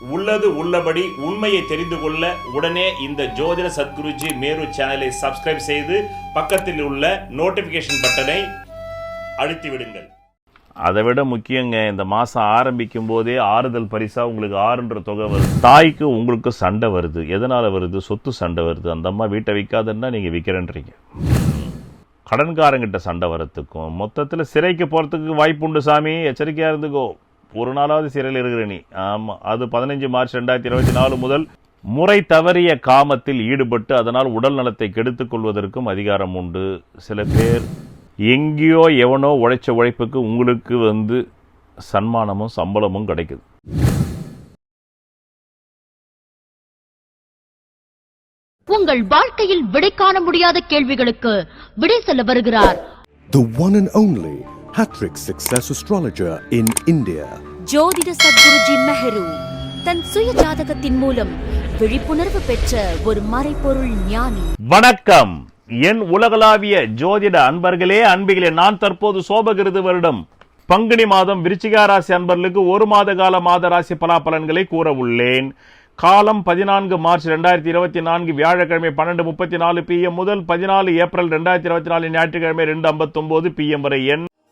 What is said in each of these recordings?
உள்ளது உள்ளபடி உண்மையை தெரிந்து கொள்ள உடனே இந்த ஜோதிட சத்குருஜி மேரு சேனலை சப்ஸ்கிரைப் செய்து பக்கத்தில் உள்ள நோட்டிஃபிகேஷன் பட்டனை அழுத்தி விடுங்கள். அதை விட முக்கியங்க இந்த மாதம் ஆரம்பிக்கும் போதே ஆறுதல் பரிசாக உங்களுக்கு ஆறுன்ற தொகை வருது. தாய்க்கு உங்களுக்கு சண்டை வருது. எதனால் வருது? சொத்து சண்டை வருது. அந்த அம்மா வீட்டை விற்காதுன்னா நீங்கள் விற்கிறேன்றீங்க கடன்காரங்கிட்ட சண்டை வரத்துக்கும் மொத்தத்தில் சிறைக்கு போகிறதுக்கு வாய்ப்பு உண்டு சாமி. எச்சரிக்கையாக இருந்துக்கோ. ஒரு நாளாவது சிறையில் இருக்கிற நீ. ஆமாம் அது பதினஞ்சு மார்ச் ரெண்டாயிரத்தி இருபத்தி நாலு முதல் முறை தவறிய காமத்தில் ஈடுபட்டு அதனால் உடல் நலத்தை கெடுத்துக் கொள்வதற்கும் அதிகாரம் உண்டு. சில பேர் எங்கேயோ எவனோ உழைச்ச உழைப்புக்கு உங்களுக்கு வந்து சன்மானமும் சம்பளமும் கிடைக்குது. உங்கள் வாழ்க்கையில் விடை காண முடியாத கேள்விகளுக்கு விடை சொல்ல வருகிறார். The one and only Hattrick Success Astrologer in India. ஜோதிட சத்குருஜி மெஹரு தன் சுய ஜாதகத்தின் மூலம் விழிப்புணர்வு பெற்ற ஒரு மறைபொருள் ஞானி. வணக்கம். என் உலகளாவிய ஜோதிட அன்பர்களே அன்பிகளே நான் தற்போது சோபகிருது வருடம். பங்குனி மாதம் விருச்சிகா ராசி அன்பர்களுக்கு ஒரு மாத கால மாத ராசி பலாபலன்களை கூற உள்ளேன். காலம் பதினான்கு மார்ச் ரெண்டாயிரத்தி இருபத்தி நான்கு வியாழக்கிழமை பன்னெண்டு முப்பத்தி நாலு பிஎம் முதல் பதினாலு ஏப்ரல் ரெண்டாயிரத்தி இருபத்தி நாலு ஞாயிற்றுக்கிழமை ரெண்டு ஐம்பத்தொன்பது பிஎம் வரை என்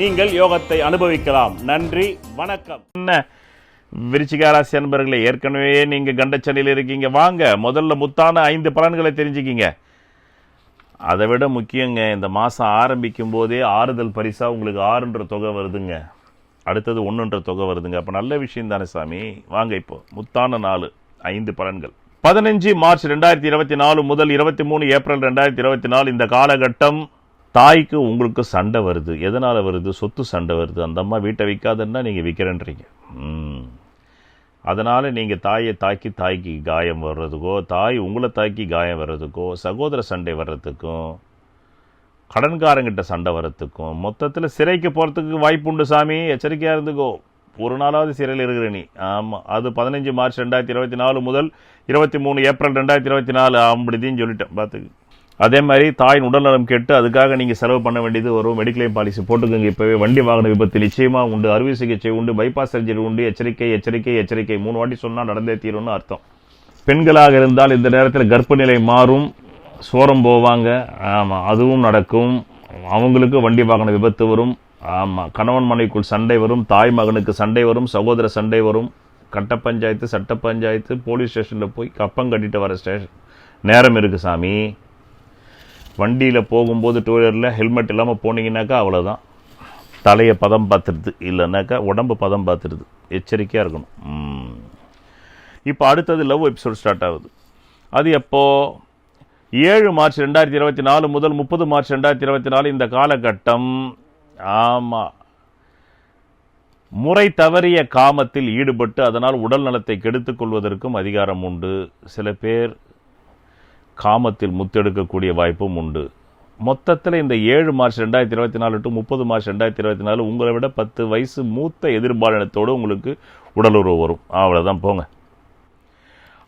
நீங்கள் யோகத்தை அனுபவிக்கலாம். நன்றி வணக்கம். என்ன? விருச்சிக அன்பர்களே ஏற்கனவே நீங்க கண்டச்சனியில் இருக்கீங்க. வாங்க முதல்ல முத்தான ஐந்து பலன்களை தெரிஞ்சுக்கிங்க. அதை விட முக்கியங்க இந்த மாதம் ஆரம்பிக்கும் போதே ஆறுதல் பரிசாக உங்களுக்கு ஆறுன்ற தொகை வருதுங்க. அடுத்தது ஒன்றுன்ற தொகை வருதுங்க. அப்போ நல்ல விஷயம் தானே சாமி? வாங்க இப்போ முத்தான நாலு ஐந்து பலன்கள். பதினஞ்சு மார்ச் ரெண்டாயிரத்தி இருபத்தி நாலு முதல் இருபத்தி மூணு ஏப்ரல் ரெண்டாயிரத்தி இருபத்தி நாலு இந்த காலகட்டம் தாய்க்கு உங்களுக்கு சண்டை வருது. எதனால் வருது? சொத்து சண்டை வருது. அந்த அம்மா வீட்டை விற்காதுன்னா நீங்கள் விற்கிறேன்றீங்க அதனால் நீங்கள் தாயை தாக்கி தாய்க்கு காயம் வர்றதுக்கோ தாய் உங்களை தாக்கி காயம் வர்றதுக்கோ சகோதர சண்டை வர்றதுக்கும் கடன்காரங்கிட்ட சண்டை வர்றதுக்கும் மொத்தத்தில் சிறைக்கு போகிறதுக்கு வாய்ப்பு உண்டு சாமி. எச்சரிக்கையாக இருந்துக்கோ. ஒரு நாளாவது சிறையில் இருக்கிற நீ. ஆமாம் அது பதினஞ்சு மார்ச் ரெண்டாயிரத்தி இருபத்தி நாலு முதல் இருபத்தி மூணு ஏப்ரல் ரெண்டாயிரத்தி இருபத்தி நாலு. அப்படிதின்னு சொல்லிட்டேன். பார்த்துக்கு அதே மாதிரி தாயின் உடல்நலம் கேட்டு அதுக்காக நீங்கள் செலவு பண்ண வேண்டியது வரும் மெடிக்ளைம் பாலிசி போட்டுக்கோங்க. இப்போவே வண்டி வாகன விபத்து நிச்சயமாக உண்டு. அறுவை சிகிச்சை உண்டு. பைபாஸ் சர்ஜரி உண்டு. எச்சரிக்கை எச்சரிக்கை எச்சரிக்கை. மூணு வாட்டி சொன்னால் நடந்தே தீரும்னு அர்த்தம். பெண்களாக இருந்தால் இந்த நேரத்தில் கர்ப்பநிலை மாறும். சோரம் போவாங்க. ஆமாம் அதுவும் நடக்கும். அவங்களுக்கு வண்டி வாகன விபத்து வரும். ஆமாம் கணவன் மனைவிக்குள் சண்டை வரும். தாய் மகனுக்கு சண்டை வரும். சகோதர சண்டை வரும். கட்ட பஞ்சாயத்து சட்ட பஞ்சாயத்து போலீஸ் ஸ்டேஷனில் போய் கப்பம் கட்டிட்டு வர ஸ்டேஷன் நேரம் இருக்குது சாமி. வண்டியில் போகும்போது டூ வீலரில் ஹெல்மெட் இல்லாமல் போனீங்கன்னாக்கா அவ்வளோதான் தலையை பதம் பார்த்துருது இல்லைன்னாக்கா உடம்பு பதம் பார்த்துருது எச்சரிக்கையாக இருக்கணும். இப்போ அடுத்தது லவ் எபிசோட் ஸ்டார்ட் ஆகுது. அது எப்போது ஏழு மார்ச் ரெண்டாயிரத்தி இருபத்தி நாலு முதல் முப்பது மார்ச் ரெண்டாயிரத்தி இருபத்தி நாலு இந்த காலகட்டம். ஆமாம் முறை தவறிய காமத்தில் ஈடுபட்டு அதனால் உடல் நலத்தை கெடுத்துக் கொள்வதற்கும் அதிகாரம் உண்டு. சில பேர் காமத்தில் முத்தெடுக்கக்கூடிய வாய்ப்பும் உண்டு. மொத்தத்தில் இந்த ஏழு மார்ச் ரெண்டாயிரத்தி இருபத்தி நாலு டு முப்பது மார்ச் ரெண்டாயிரத்தி இருபத்தி நாலு உங்களை விட பத்து வயசு மூத்த எதிர்பாலனத்தோடு உங்களுக்கு உடலுறவு வரும். அவ்வளோதான் போங்க.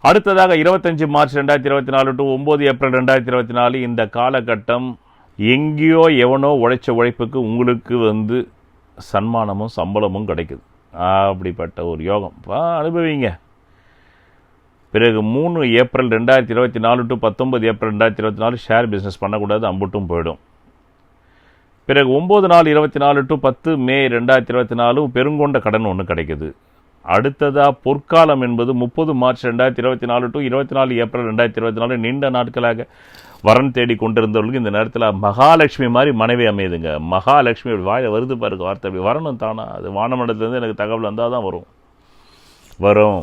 அடுத்ததாக இருபத்தஞ்சு மார்ச் ரெண்டாயிரத்தி இருபத்தி நாலு டு ஒம்பது ஏப்ரல் ரெண்டாயிரத்தி இருபத்தி நாலு இந்த காலகட்டம் எங்கேயோ எவனோ உழைச்ச உழைப்புக்கு உங்களுக்கு வந்து சன்மானமும் சம்பளமும் கிடைக்குது. அப்படிப்பட்ட ஒரு யோகம். பா அனுபவிங்க. பிறகு மூணு ஏப்ரல் ரெண்டாயிரத்தி இருபத்தி நாலு டு பத்தொன்பது ஏப்ரல் ரெண்டாயிரத்தி இருபத்தி நாலு ஷேர் பிஸ்னஸ் பண்ணக்கூடாது அம்புட்டும் போயிடும். பிறகு ஒம்பது நாலு இருபத்தி நாலு டு பத்து மே ரெண்டாயிரத்தி இருபத்தி நாலு பெருங்கொண்ட கடன் ஒன்று கிடைக்குது. அடுத்ததாக பொற்காலம் என்பது முப்பது மார்ச் ரெண்டாயிரத்தி இருபத்தி நாலு டு இருபத்தி நாலு ஏப்ரல் ரெண்டாயிரத்தி இருபத்தி நாலு நீண்ட நாட்களாக வரன் தேடி கொண்டிருந்தவர்களுக்கு இந்த நேரத்தில் மகாலட்சுமி மாதிரி மனைவி அமையுதுங்க மகாலட்சுமி அப்படி வாயில வருது பாருங்க வார்த்தை அப்படி வரணும் தானா? அது வானமண்டலத்துலேருந்து எனக்கு தகவல் வந்தால் தான் வரும். வரும்.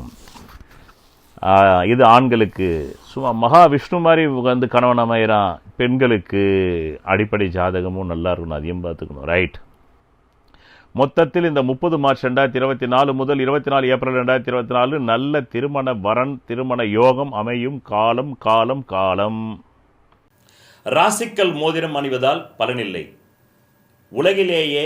இது ஆண்களுக்கு. சும்மா மகாவிஷ்ணு மாதிரி வந்து கணவன் அமைகிறான் பெண்களுக்கு அடிப்படை ஜாதகமும் நல்லா இருக்கணும் அதையும் பார்த்துக்கணும். ரைட் மொத்தத்தில் இந்த முப்பது மார்ச் ரெண்டாயிரத்தி இருபத்தி நாலு முதல் இருபத்தி நாலு ஏப்ரல் ரெண்டாயிரத்தி இருபத்தி நாலு நல்ல திருமண வரன் திருமண யோகம் அமையும் காலம் காலம் காலம். ராசிக்கல் மோதிரம் அணிவதால் பலனில்லை. உலகிலேயே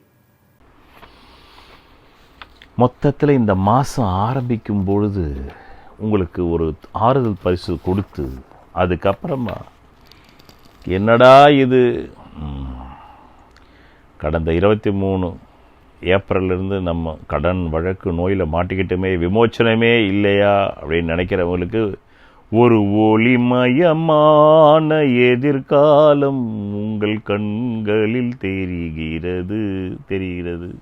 மொத்தத்தில் இந்த மாதம் ஆரம்பிக்கும் பொழுது உங்களுக்கு ஒரு ஆறுதல் பரிசு கொடுத்து அதுக்கப்புறமா என்னடா இது? கடந்த இருபத்தி மூணு ஏப்ரல்லேருந்து நம்ம கடன் வழக்கு நோயில் மாட்டிக்கிட்டுமே விமோச்சனமே இல்லையா? அப்படின்னு நினைக்கிறவங்களுக்கு ஒரு ஒளிமயமான எதிர்காலம் உங்கள் கண்களில் தெரிகிறது தெரிகிறது.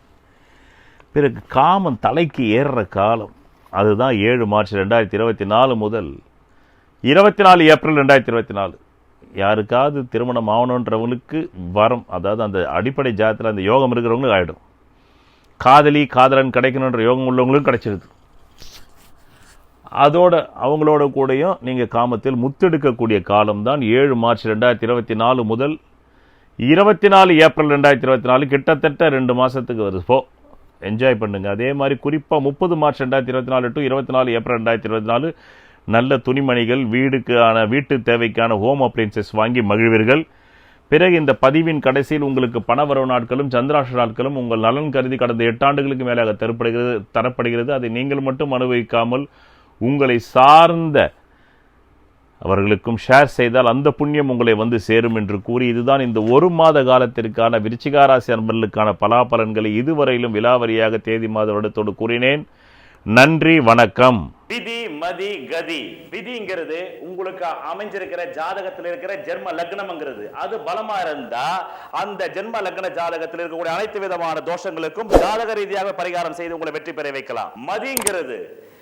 பிறகு காமம் தலைக்கு ஏறுற காலம். அதுதான் ஏழு மார்ச் ரெண்டாயிரத்தி இருபத்தி நாலு முதல் இருபத்தி நாலு ஏப்ரல் ரெண்டாயிரத்தி இருபத்தி நாலு. யாருக்காவது திருமணம் ஆகணுன்றவங்களுக்கு வரம் அதாவது அந்த அடிப்படை ஜாதத்தில் அந்த யோகம் இருக்கிறவங்களுக்கு ஆகிடும் காதலி காதலன் கிடைக்கணுன்ற யோகம் உள்ளவங்களுக்கும் கிடைச்சிருது. அதோட அவங்களோட கூடயும் நீங்கள் காமத்தில் முத்தெடுக்கக்கூடிய காலம்தான் ஏழு மார்ச் ரெண்டாயிரத்தி இருபத்தி நாலு முதல் இருபத்தி நாலு ஏப்ரல் ரெண்டாயிரத்தி இருபத்தி நாலு. கிட்டத்தட்ட ரெண்டு மாதத்துக்கு வருது. போ என்ஜாய் பண்ணுங்க. அதே மாதிரி குறிப்பாக முப்பது மார்ச் ரெண்டாயிரத்தி இருபத்தி நாலு டு இருபத்தி நாலு ஏப்ரல் ரெண்டாயிரத்தி இருபத்தி நாலு நல்ல துணிமணிகள் வீடுக்கான வீட்டு தேவைக்கான ஹோம் அப்ளைன்சஸ் வாங்கி மகிழ்வீர்கள். பிறகு இந்த பதிவின் கடைசியில் உங்களுக்கு பணவரவு நாட்களும் சந்திராஷ நாட்களும் உங்கள் நலன் கருதி கடந்த எட்டு ஆண்டுகளுக்கு மேலாக தரப்படுகிறது தரப்படுகிறது. அதை நீங்கள் மட்டும் அனுபவிக்காமல் உங்களை சார்ந்த அவர்களுக்கும் ஷேர் செய்தால் அந்த புண்ணியம் உங்களை வந்து சேரும் என்று கூறி இதுதான் இந்த ஒரு மாத காலத்திற்கான விருச்சிகாராசி அன்பர்களுக்கான பலாபலன்களை இதுவரையிலும் விலாவரியாக தேதி மாத வருடத்தோடு கூறினேன். நன்றி வணக்கம். விதி மதி கதி. விதிங்கிறது உங்களுக்கு அமைஞ்சிருக்கிற ஜாதகத்தில் இருக்கிற ஜென்ம லக்னம்ங்கிறது. அது பலமா இருந்தா அந்த ஜென்ம லக்ன ஜாதகத்தில் இருக்கக்கூடிய அனைத்து விதமான தோஷங்களுக்கும் ஜாதக ரீதியாக பரிகாரம் செய்து உங்களை வெற்றி பெற வைக்கலாம். மதிங்கிறது